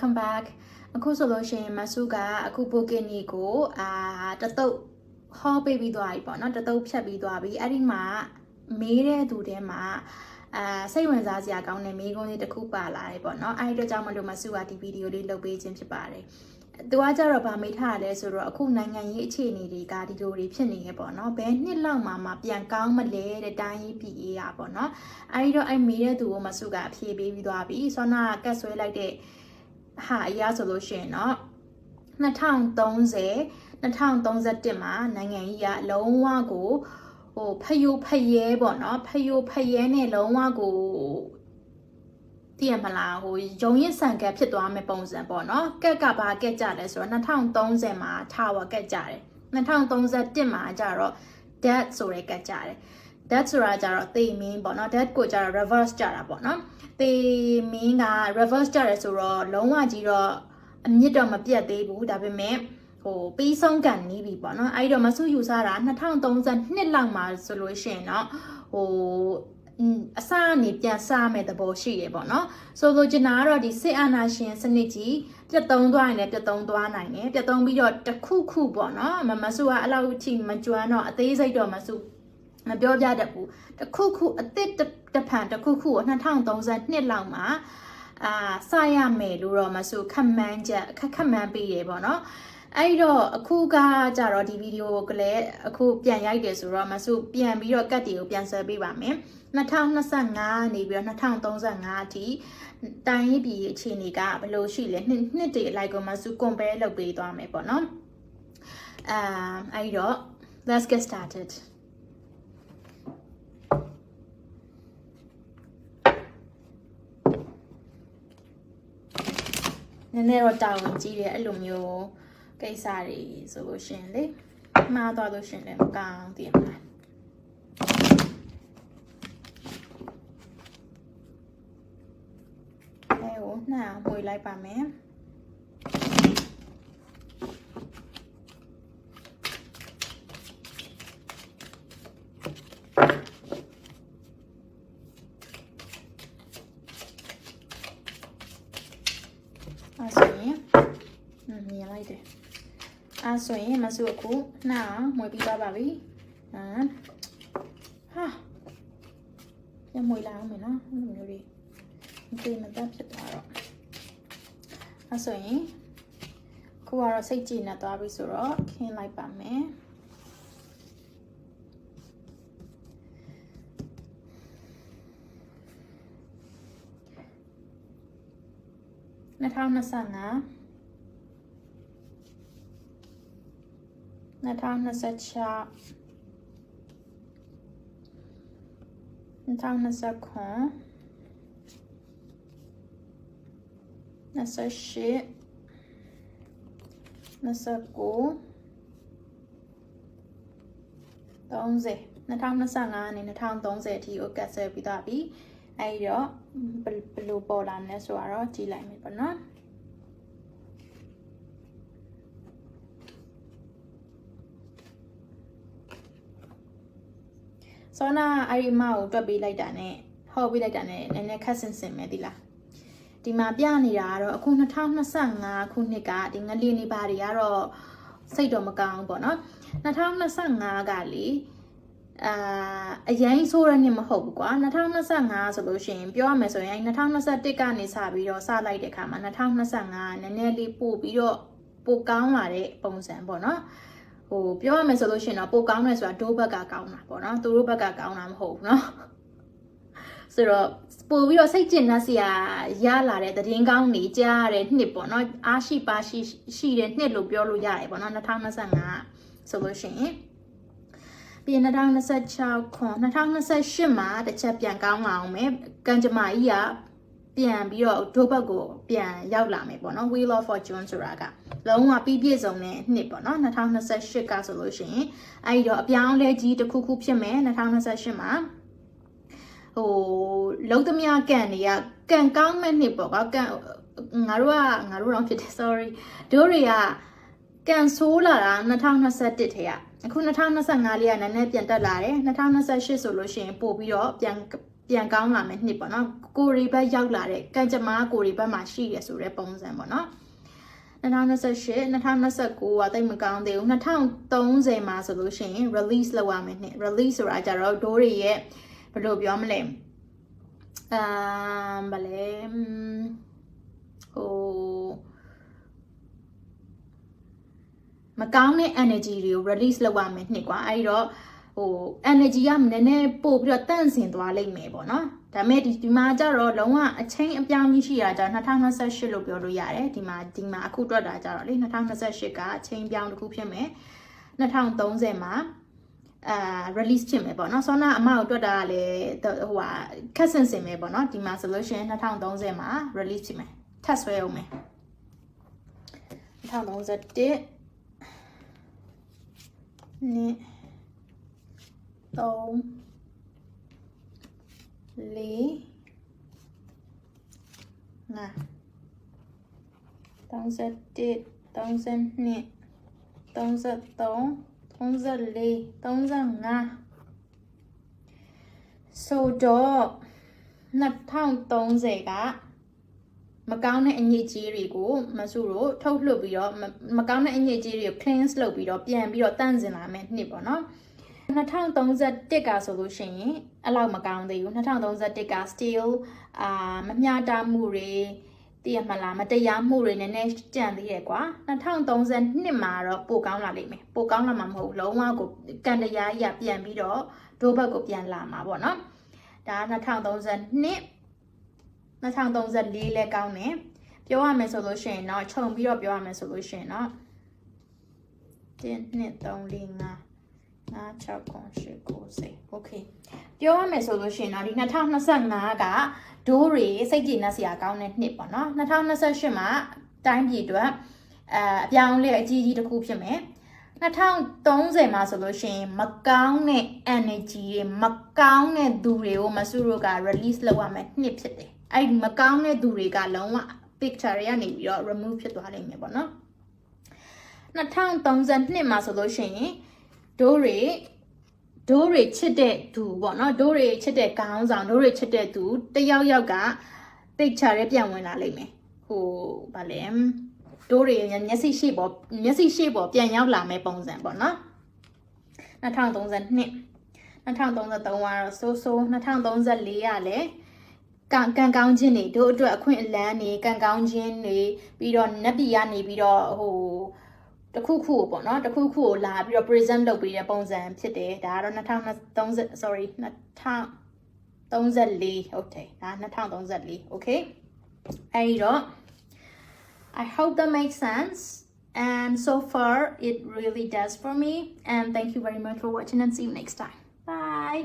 welcome back အခုဆိုလို့ရှိရင်မဆုကအခုဘိုကင်နီကိုအာတတုတ်ဟောပေးပြီးသွားပြီပေါ့နော်တတုတ်ဖြတ်ပြီးသွားပြီအဲ့ဒီမှာမေးတဲ့သူထဲမှာအာစိတ်ဝင်စားစရာကောင်းတဲ့မေးခွန်းလေးတစ်ခုပါလာတယ်ပေါ့နော်အဲ့ဒီအတွက်ကြောင့်မလို့မဆုကဒီဗီဒီယိုလေးလုပ်ပေးခြင်းဖြစ်ပါတယ်သူကကြတော့ဗာမေးထားတယ်ဆိုတော့အခုနိုင်ငံရေးအခြေအနေတွေကဒီလိုတွေဖြစ်နေရပေါ့နော်ဘယ်နှစ်လောက်မှမှပြန်ကောင်းမလဲတဲ့တိုင်းရေးပြည်ရေးရပေါ့နော်အဲဒီတော့အဲ့မေးတဲ့သူကိုမဆုကအဖြေပေးပြီးသွားပြီဆောနာကတ်ဆွဲလိုက်တဲ့ ဟာအရာဆိုလို့ရှိရင်တော့2030 2031မှာနိုင်ငံကြီးကလုံးဝကိုဟိုဖယိုဖယဲပေါ့နော်ဖယိုဖယဲနဲ့လုံးဝကိုတည်ရမလားဟိုဂျုံရင်ဆန်ကက်ဖြစ်သွားမယ့်ပုံစံပေါ့နော်ကက်ကဘာကက်ကြလဲဆိုတော့2030မှာ tower ကက်ကြတယ်2031မှာကျတော့ dead ဆိုတဲ့ကက်ကြတယ် dead ဆိုတာကျတော့သေမင်းပေါ့နော် dead ကိုကျတော့ reverse ကြတာပေါ့နော်သေမင်းက reverse ကြတယ်ဆိုတော့လုံးဝကြီးတော့အမြင့်တော့မပြတ်သေးဘူးဒါပေမဲ့ဟိုပြီးဆုံးကန်နီးပြီပေါ့နော်အဲ့တော့မဆုယူဆတာ2032လောက်မှာဆိုလို့ရှိရင်တော့ဟိုအစအနေပြန်စားမဲ့သဘောရှိတယ်ပေါ့နော်ဆိုလိုချင်တာကတော့ဒီစစ်အာဏာရှင်စနစ်ကြီးပြတ်သုံးသွားရင်လည်းပြတ်သုံးသွားနိုင်တယ်ပြတ်သုံးပြီးတော့တခုခုပေါ့နော်မမဆုကအဲ့လောက်ထိမကြွမ်းတော့အသေးစိတ်တော့မဆု မပြောပြတတ်ဘူးတခုခုအစ်စ်တဖန်တခုခုကို2032လောက်မှာအာစရမယ်လို့တော့မဆုခက်မှန်းချက်ခက်ခက်မှန်းပေးရပေါ့နော်အဲ့တော့အခုကကြတော့ဒီဗီဒီယိုကိုလည်းအခုပြန်ရိုက်တယ်ဆိုတော့မဆုပြန်ပြီးတော့ကတ်တီကိုပြန်ဆွဲပေးပါမယ်2025နေပြီးတော့2035အထိတိုင်းပြည်အခြေအနေကဘယ်လိုရှိလဲနှစ်နှစ်တည်းအလိုက်ကိုမဆု compare လုပ်ပေးသွားမယ်ပေါ့နော်အာအဲ့တော့ let's get started နည်းနည်းတော့တာဝန်ကြီးတယ်အဲ့လိုမျိုးကိစ္စတွေဆိုလို့ရှင်လေမှားသွားလို့ရှင်လည်းမကောင်းတည်မလားအဲဟိုနှံအောင်မှွေလိုက်ပါမယ်အဲ့ဆိုရင်อืมမြင် လိုက်တယ်အဲ့ဆိုရင်မဆုအခုနှံအောင်မှွေပြီးသွားပါပြီဟမ်ဟာပြန်မှွေလိုက်အောင်မယ်နော်အဲ့လိုမျိုးတွေမသိမတတ်ဖြစ်သွားတော့အဲ့ဆိုရင်ခုကတော့စိတ်ကြည်နေသွားပြီဆိုတော့ခင်းလိုက်ပါမယ်2025 2026 2029 28 29 30 2025နဲ့2030အထိကိုကတ်ဆယ်ပြီးသားပြီအဲဒီတော့ဘယ်ဘယ်လိုပေါ်လာမလဲဆိုတော့ကြည့်လိုက်မယ်ပေါ့နော် ဆောနာအဲ့ဒီမကိုတွက်ပေးလိုက်တာနဲ့ဟောပေးလိုက်တာနဲ့နည်းနည်းခက်ဆင်ဆင်ပဲဒီလားဒီမှာပြနေတာကတော့အခု2025ခုနှစ်ကဒီငလျင်နေပါတွေကတော့စိတ်တော့မကောင်းဘူးပေါ့နော်2025ကလေအာအရင်ဆိုးရနှစ်မဟုတ်ဘူးကွာ2025ဆိုလို့ရှိရင်ပြောရမယ်ဆိုရင်2021ကနေစပြီးတော့စလိုက်တဲ့အခါမှာ2025နည်းနည်းလေးပို့ပြီးတော့ပိုကောင်းလာတဲ့ပုံစံပေါ့နော် ဟိုပြောရမယ်ဆိုလို့ရှိရင်တော့ပိုကောင်းတယ်ဆိုတာဒိုးဘက်ကကောင်းတာပေါ့နော်သူတို့ဘက်ကကောင်းတာမဟုတ်ဘူးနော်ဆိုတော့ပို့ပြီးတော့စိတ်ကျဉ်နှက်စရာရလာတဲ့သတင်းကောင်းတွေကြားရတဲ့နှစ်ပေါ့နော်အားရှိပါရှိရှိတဲ့နှစ်လို့ပြောလို့ရတယ်ပေါ့နော်2025ဆိုလို့ရှိရင်ပြီးရင်2026ခွန်2028မှာတစ်ချက်ပြန်ကောင်းလာအောင်မယ်ကံကြမ္မာကြီးက ပြန်ပြီးတော့ဒိုးဘက်ကိုပြန်ရောက်လာမယ်ပေါ့နော် Wheel of Fortune ဆိုတာကလုံးဝပြီးပြည့်စုံတဲ့နှစ်ပေါ့နော်2028ကဆိုလို့ရှိရင်အဲဒီတော့အပြောင်းလဲကြီးတစ်ခုခုဖြစ်မယ်2028မှာဟိုလုံးသမျှကန်တွေကကန်ကောင်းမဲ့နှစ်ပေါ့ကွာကန်ငါတို့ကငါတို့တော့ဖြစ်တယ် sorry တို့တွေကကန်ဆိုးလာတာ2021ထဲကအခု2025လေးကနည်းနည်းပြန်တက်လာတယ်2028ဆိုလို့ရှိရင်ပို့ပြီးတော့ပြန် ပပြန်ကောင်းလာမယ်နှစ်ပေါ့နော်ကိုရီဘက်ရောက်လာတဲ့ကံကြမ္မာကိုရီဘက်မှာရှိရဆိုတဲ့ပုံစံပေါ့နော်2028 2029ကတိတ်မကောင်းသေးဘူး2030မှာဆိုလို့ရှိရင် release လုပ်ရမယ်နှစ် release ဆိုတာကြတော့ဒိုးတွေရဲ့ဘယ်လိုပြောမလဲအမ်ဗလဲဟိုမကောင်းတဲ့ energy တွေကို release လုပ်ရမယ်နှစ်ကွာအဲဒီတော့ ဟို energy ကနည်းနည်းပို့ပြီးတော့တန့်စင်သွားလိမ့်မယ်ပေါ့နော်ဒါပေမဲ့ဒီဒီမှာကျတော့လုံးဝအချင်းအပြောင်းကြီးရှိတာကြတော့2028လို့ပြောလို့ရတယ်ဒီမှာဒီမှာအခုတွက်တာကြတော့လေ2028ကအချင်းပြောင်းတစ်ခုဖြစ်မယ်2030မှာအာ release ဖြစ်မယ်ပေါ့နော်ဆောနာအမကိုတွက်တာကလည်းဟိုဟာခက်ဆင်စင်မယ်ပေါ့နော်ဒီမှာဆိုလို့ရှိရင်2030မှာ release ဖြစ်မယ်ထပ်ဆွဲအောင်မယ်2031နှစ်3လေးငါ 31 32 33 34 35ဆိုတော့2030ကမကောင်းတဲ့အညစ်အကြေးတွေကိုမဆူတို့ထုတ်လွှတ်ပြီးတော့မမကောင်းတဲ့အညစ်အကြေးတွေကို cleanse လုပ်ပြီးတော့ပြန်ပြီးတော့တန့်စင်လာမယ်နှစ်ပေါ့နော် 2031ကဆိုလို့ရှိရင်အဲ့လောက်မကောင်းသေးဘူး2031က still အာမမျှတမှုတွေတည်ရမလားမတရားမှုတွေနည်းနည်းကြံသေးရဲ့ကွာ2032မှာတော့ပိုကောင်းလာလိမ့်မယ်ပိုကောင်းလာမှာမဟုတ်ဘူးလုံးဝကိုကံတရားကြီးကပြန်ပြီးတော့ဒိုးဘက်ကိုပြန်လာမှာပေါ့နော်ဒါ2032 2034လဲကောင်းတယ်ပြောရမယ်ဆိုလို့ရှိရင်တော့ခြုံပြီးတော့ပြောရမယ်ဆိုလို့ရှိရင်တော့1 2 3 4 5 5 6 9 10 9 10 okay ပြောရမယ်ဆိုလို့ရှိရင်တော့ဒီ2025ကဒိုးတွေစိတ်ကြည်နက်စရာကောင်းတဲ့နှစ်ပေါ့နော်2028မှာတိုင်းပြည်အတွက်အဲအပြောင်းလဲအကြီးကြီးတစ်ခုဖြစ်မယ်2030မှာဆိုလို့ရှိရင်မကောင်းတဲ့ energy တွေမကောင်းတဲ့သူတွေကိုမဆူတို့က release လုပ်ရမယ်နှစ်ဖြစ်တယ်အဲ့ဒီမကောင်းတဲ့သူတွေကလုံးဝ picture တွေကနေပြီးတော့ remove ဖြစ်သွားနိုင်မယ်ပေါ့နော်2032မှာဆိုလို့ရှိရင် ဒိုးတွေဒိုးတွေချစ်တဲ့သူပေါ့နော်ဒိုးတွေချစ်တဲ့ခေါင်းဆောင်ဒိုးတွေချစ်တဲ့သူတယောက်ယောက်က picture တွေပြန်ဝင်လာလိမ့်မယ်ဟိုဗာလဲဒိုးတွေမျက်စိရှိပေါ်မျက်စိရှိပေါ်ပြန်ရောက်လာမယ့်ပုံစံပေါ့နော်2032 2033ကတော့ဆိုးဆိုး2034ကလည်းကံကံကောင်းခြင်းတွေတို့အတွက်အခွင့်အလမ်းတွေကံကောင်းခြင်းတွေပြီးတော့နတ်ပြည်ကနေပြီးတော့ဟို တခုခုကိုပေါ့နော်တခုခုကိုလာပြီးတော့ present လုပ်ပေးတဲ့ပုံစံဖြစ်တယ်ဒါကတော့2030 sorry 2034ဟုတ်တယ်ဒါ2034 okay အဲဒီတော့ I hope that makes sense and so far it really does for me and thank you very much for watching and see you next time bye